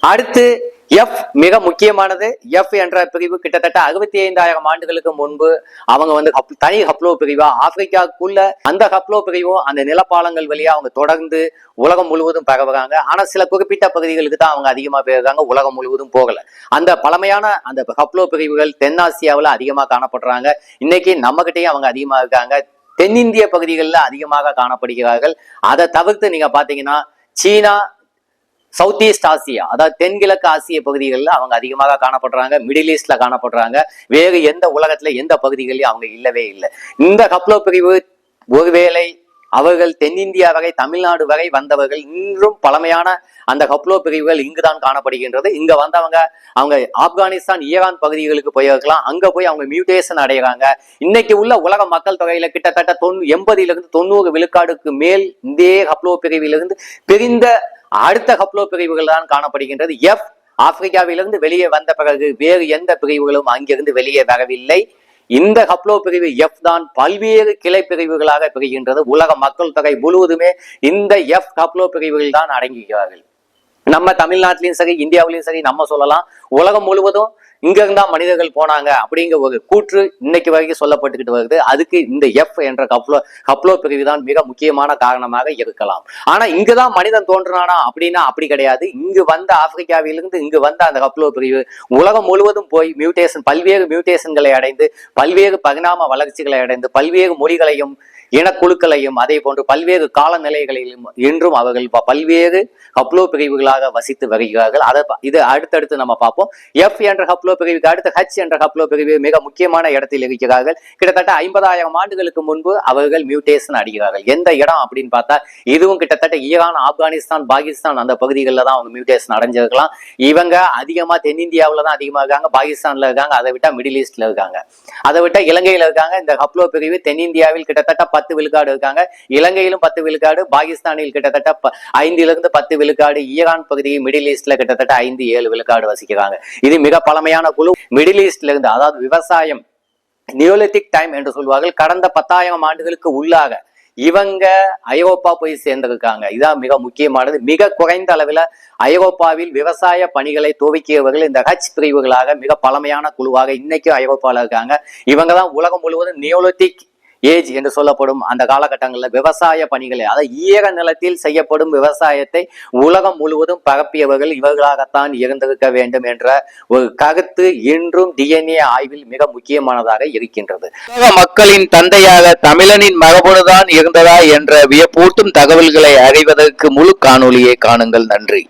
அடுத்து எஃப் மிக முக்கியமானது. எஃப் என்ற பிரிவு கிட்டத்தட்ட அறுபத்தி ஐந்தாயிரம் ஆண்டுகளுக்கு முன்பு அவங்க வந்து ஹப்- தனி ஹப்ளோ பிரிவா. ஆப்பிரிக்காவுக்குள்ள அந்த ஹப்ளோ பிரிவும் அந்த நிலப்பாலங்கள் வழியா அவங்க தொடர்ந்து உலகம் முழுவதும் பரவுறாங்க. ஆனா சில குறிப்பிட்ட பகுதிகளுக்கு தான் அவங்க அதிகமா போயிருக்காங்க உலகம் முழுவதும் போகல. அந்த பழமையான அந்த ஹப்ளோ பிரிவுகள் தென்னாசியாவில் அதிகமா காணப்படுறாங்க. இன்னைக்கு நம்ம அவங்க அதிகமா இருக்காங்க. தென்னிந்திய பகுதிகளில் அதிகமாக காணப்படுகிறார்கள். அதை தவிர்த்து நீங்க பாத்தீங்கன்னா சீனா சவுத் ஈஸ்ட் ஆசியா அதாவது தென்கிழக்கு ஆசிய பகுதிகளில் அவங்க அதிகமாக காணப்படுறாங்க மிடில் ஈஸ்ட்ல காணப்படுறாங்க. வேறு எந்த உலகத்துல எந்த பகுதிகளையும் அவங்க இல்லவே இல்லை. இந்த கப்ளோ பிரிவு ஒருவேளை அவர்கள் தென்னிந்தியா வரை தமிழ்நாடு வரை வந்தவர்கள் இன்றும் பழமையான அந்த கப்ளோ பிரிவுகள் இங்குதான் காணப்படுகின்றது. இங்க வந்தவங்க அவங்க ஆப்கானிஸ்தான் ஈரான் பகுதிகளுக்கு போயிருக்கலாம். அங்க போய் அவங்க மியூட்டேஷன் அடைகிறாங்க. இன்னைக்கு உள்ள உலக மக்கள் தொகையில கிட்டத்தட்ட தொண்ணூ எண்பதுல இருந்து தொண்ணூறு விழுக்காடுக்கு மேல் இந்த கப்ளோ பிரிவிலிருந்து பிரிந்த அடுத்த ஹப்ளோ பிரிவுகள் தான் காணப்படுகின்றது. எஃப் ஆப்பிரிக்காவிலிருந்து வெளியே வந்த பிறகு வேறு எந்த பிரிவுகளும் அங்கிருந்து வெளியே வரவில்லை. இந்த ஹப்ளோ பிரிவு எஃப் தான் பல்வேறு கிளை பிரிவுகளாக பிரிகின்றது. உலக மக்கள் தொகை முழுவதுமே இந்த எஃப் ஹப்ளோ பிரிவுகள் தான் அடங்குகிறார்கள். நம்ம தமிழ்நாட்டிலையும் சரி இந்தியாவிலையும் சரி நம்ம சொல்லலாம். உலகம் முழுவதும் இங்கிருந்தா மனிதர்கள் போனாங்க அப்படிங்கிற ஒரு கூற்று இன்னைக்கு வரைக்கும் சொல்லப்பட்டுக்கிட்டு வருது. அதுக்கு இந்த எஃப் என்ற கப்ளோ கப்ளோ பிரிவு தான் மிக முக்கியமான காரணமாக இருக்கலாம். ஆனா இங்குதான் மனிதன் தோன்றினானா அப்படின்னா அப்படி கிடையாது. இங்கு வந்த ஆப்பிரிக்காவிலிருந்து இங்கு வந்த அந்த கப்ளோ பிரிவு உலகம் முழுவதும் போய் மியூட்டேஷன் பல்வேறு மியூட்டேஷன்களை அடைந்து பல்வேறு பரிணாம வளர்ச்சிகளை அடைந்து பல்வேறு மொழிகளையும் இனக்குழுக்களையும் அதே போன்று பல்வேறு காலநிலைகளிலும் இன்றும் அவர்கள் பல்வேறு ஹப்ளோ பிரிவுகளாக வசித்து வருகிறார்கள். அதை இது அடுத்தடுத்து நம்ம பார்ப்போம். எஃப் என்ற ஹப்ளோ பிரிவுக்கு அடுத்து ஹச் என்ற ஹப்ளோ பிரிவு மிக முக்கியமான இடத்தில் இருக்கிறார்கள். கிட்டத்தட்ட ஐம்பதாயிரம் ஆண்டுகளுக்கு முன்பு அவர்கள் மியூட்டேஷன் அடைகிறார்கள் எந்த இடம் அப்படின்னு பார்த்தா இதுவும் கிட்டத்தட்ட ஈரான் ஆப்கானிஸ்தான் பாகிஸ்தான் அந்த பகுதிகளில் தான் அவங்க மியூட்டேஷன் அடைஞ்சிருக்கலாம். இவங்க அதிகமாக தென்னிந்தியாவில் தான் அதிகமாக இருக்காங்க பாகிஸ்தானில் இருக்காங்க அதை விட்டால் மிடில் ஈஸ்டில் இருக்காங்க. அதை விட்டால் இலங்கையில் இருக்காங்க. இந்த ஹப்ளோ பிரிவு தென்னிந்தியாவில் கிட்டத்தட்ட பத்து விழுக்காடு இருக்காங்க. இலங்கையிலும் பத்து விழுக்காடு பாகிஸ்தானில் கிட்டத்தட்ட ஐந்திலிருந்து பத்து விழுக்காடு ஈரான் பகுதி மிடில் ஈஸ்ட்ல கிட்டத்தட்ட ஐந்து ஏழு விழுக்காடு வசிக்கிறாங்க. இது மிக பழமையான குழு. மிடில் ஈஸ்ட்ல இருந்து அதாவது விவசாயம் நியோலித்திக் டைம் என்று சொல்வார்கள் கடந்த பத்தாயிரம் ஆண்டுகளுக்கு உள்ளாக இவங்க ஐரோப்பா போய் சேர்ந்திருக்காங்க. இதான் மிக முக்கியமானது. மிக குறைந்த அளவில் ஐரோப்பாவில் விவசாய பணிகளை துவக்கியவர்கள் இந்த ஹச் பிரிவுகளாக மிக பழமையான குழுவாக இன்னைக்கும் ஐரோப்பாவில் இருக்காங்க. இவங்க தான் உலகம் முழுவதும் நியோலித்திக் ஏஜ் என்று சொல்லப்படும் அந்த காலகட்டங்களில் விவசாய பணிகளை அதாவது ஈர நிலத்தில் செய்யப்படும் விவசாயத்தை உலகம் முழுவதும் பரப்பியவர்கள் இவர்களாகத்தான் இருந்திருக்க வேண்டும் என்ற ஒரு கருத்து இன்றும் டிஎன்ஏ ஆய்வில் மிக முக்கியமானதாக இருக்கின்றது. மக்களின் தந்தையாக தமிழனின் மரபணுதான் இருந்ததா என்ற வியப்பூட்டும் தகவல்களை அறிவதற்கு முழு காணொளியை காணுங்கள். நன்றி.